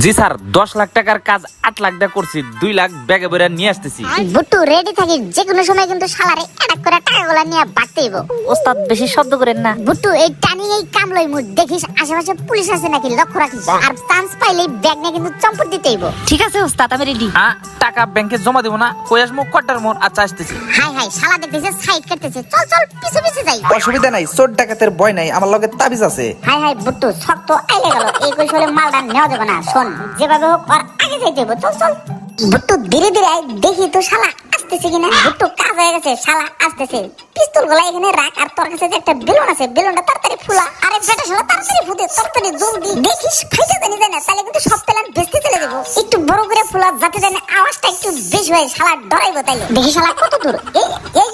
জি sir দশ লাখ টাকার কাজ আট লাখ টাকা করছি দুই লাখ ব্যাগে বইরা নিয়ে আসতেছি। বুট্টু রেডি থাকি যে কোনো সময় কিন্তু শালারে অ্যাটাক করে টাকাগুলা নিয়ে বাড়তেইব ওস্তাদ বেশি শব্দ করেন না। বুট্টু এই টানি এই কামলই মুখ দেখিস আশেপাশে পুলিশ আছে নাকি লক্ষ্য রাখিস। আর চান্স পাইলেই ব্যাগ নিয়ে কিন্তু চম্পট দিতেইব ঠিক আছে ওস্তাদ আমি রেডি আ টাকা ব্যাংকে জমা দেবো না কই আসব কটার মোড়? আচ্ছা আসতেছি। হাই হাই শালা দেখতেছে সাইড কাটতেছে। চল চল পিছে পিছে যাই। অসুবিধা নাই চোর ডাকাতের ভয় নাই আমার লগে তাবিজ আছে। হাই হাই বুট্টু শক্ত আইলে গেল। এই কৌশলে মালটা নেওয়া যাবে না। শোন, যেভাবে হোক আর আগে যাইতে হবে চল চল। বুট্টু ধীরে ধীরে দেখি তো শালা আসতেছে কিনা। বুট্টু কাজ হয়ে গেছে, শালা আসতেছে। পিস্তলগুলা এখানে রাখ, আর তোর কাছে যে একটা বেলুন আছে, বেলুনটা তাড়াতাড়ি ফুলা। আরে বেটা শালা, তাড়াতাড়ি ফুটে তাড়াতাড়ি জলদি দেখিস ফাইটা জানি যায় না তাহলে কিন্তু সব প্ল্যান বেচতে চলে যাব। একটু বড় করে ফুলা, যাতে জানে আওয়াজটা একটু বেশি হয়, শালা ডরাইবো তাইলে। দেখি শালা কত দূর। এই এই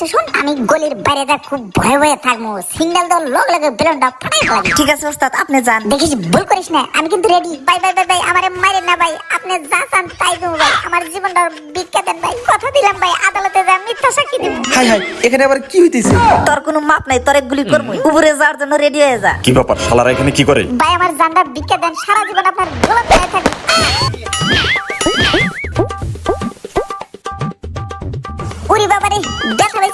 এসে শোন আমি গলির বাইরে যা খুব ভয়ে ভয়ে থাকব। সিঙ্গেল দল লোক লাগে বেলুনটা ফাটাই লাগে ঠিক আছে ওস্তাদ আপনি যান। দেখিস ভুল করিস না আমি কিন্তু ready bye bye bye bye আমারে মারেন না ভাই আপনি যা চান তাই দেবো ভাই। আমার জীবনটা দেন ভাই কথা দিলাম ভাই আদালতে যা মিথ্যা সাক্ষী দিব। হাই হাই এখানে আবার কি হইতেছে? তোর কোনো মাপ নাই তোরে গুলি করব। উপরে যাওয়ার জন্য রেডি হয়ে যা। কি ব্যাপার শালারা এখানে কি করে? ভাই আমার জানটা দেন সারা জীবন আপনার গোলাপ হয়ে থাকবে। বাবারে দেখা রে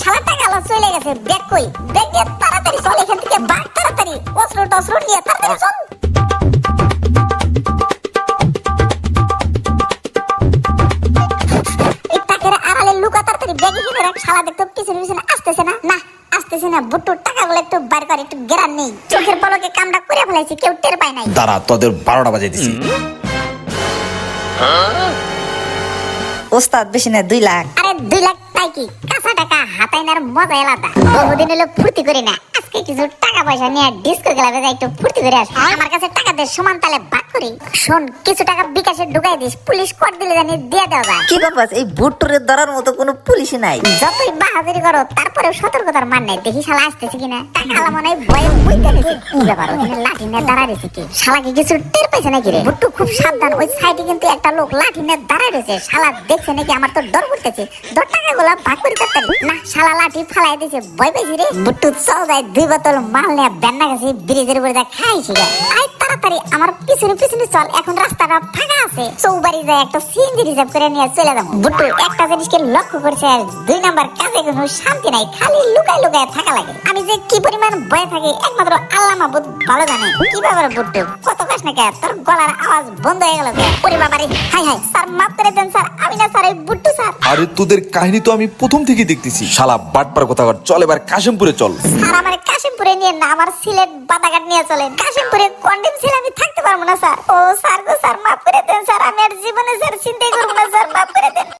শালা টাকা লস চলে গেছে ব্যাগ কই ব্যাগ নিয়ে তাড়াতাড়ি চল এখান থেকে বাঘ তাড়াতাড়ি অস্ত্র টস্ত্র নিয়ে তাড়াতাড়ি চল। এই টাকের আড়ালে লুকা তাড়াতাড়ি ব্যাগে কিনে রাখ শালা দেখতো পিছনে পিছনে আসতেছে না না আসতেছে না বুট্টুর টাকাগুলো একটু বার করে একটু গেরান নেই। চোখের পলকে কামটা করে ফেলাইছে কেউ টের পায় নাই। দাঁড়া তোদের বারোটা বাজাই দিছি। ওস্তাদ বেশি না দুই লাখ। দুই লাখ টাকি কাঁচা টাকা হাতায় নেওয়ার মজা আলাদা বহুদিন হলো ফুর্তি করি না। আজকে কিছু টাকা পয়সা নিয়ে ডিস্কো ক্লাবে যাই একটু ফুর্তি করে আসি। আমার কাছে টাকা দিয়ে সমান তালে ভাগ করি। শোন কিছু টাকা বিকাশে ঢুকাই দিস পুলিশ কোর্ট দিলে জানি দিয়ে দেওয়া যায়। কি ব্যাপার? এই ভুট্টুরে ধরার মতো কোনো পুলিশই নাই। যতই বাহাদুরি করো তারপরেও সতর্কতার মান নাই। দেখি শালা আসতেছে কিনা। টাকা আলা মনে হয় ভয়ে বুঝতে নিছে কি ব্যাপার ওখানে লাঠি নিয়ে দাঁড়ায় রয়েছে কি? শালা কি কিছু টের পাইছে নাকি রে? ভুট্টু খুব সাবধান ওই সাইডে কিন্তু একটা লোক লাঠি নিয়ে দাঁড়ায় রয়েছে। শালা দেখছে নাকি আমার তো ডর করতেছে দশ টাকা গুলা ভাগ করি না শালা লাঠি ফালাই দিছে ভয় পেয়েছি রে? ভুট্টু চল যায় দুই বোতল মাল নিয়ে বেন্না গেছি, ব্রিজের উপরে দেখ খাইছি আই তাড়াতাড়ি, আমার পিছনে পিছনে চল, এখন রাস্তাটা ফাঁকা আছে। চৌবাড়ি যায় একটা সিএনজি রিজার্ভ করে নিয়ে চলে যাব। বুট্টু, একটা জিনিসকে লক্ষ্য করছে, আর দুই নাম্বার কাজে কোনো শান্তি নাই, খালি লুকায় লুকায় থাকা লাগে। আমি যে কি পরিমাণ ভয়ে থাকি, একমাত্র আল্লাহ মাহবুদ ভালো জানে। কি ব্যাপার বুট্টু? কত কাজ না কে? তোর গলার আওয়াজ বন্ধ হয়ে গেল। ওরে বাবারে হাই হাই স্যার মাফ করে দেন স্যার আমি না স্যার ওই বুট্টু স্যার। আরে তোদের কাহিনী তো আমি প্রথম থেকে দেখতেছি। শালা বাটপার কথা কর চল এবার কাশিমপুরে চল। স্যার আমার কাশিমপুরে নিয়ে না আমার সিলেট বাদাঘাট নিয়ে চলেন। কাশিমপুরে কন্ডেম ছিল আমি থাকতে পারব না স্যার? ও স্যার গো স্যার মাফ করে দেন স্যার আমি আর জীবনে স্যার চিন্তাই করব না স্যার মাফ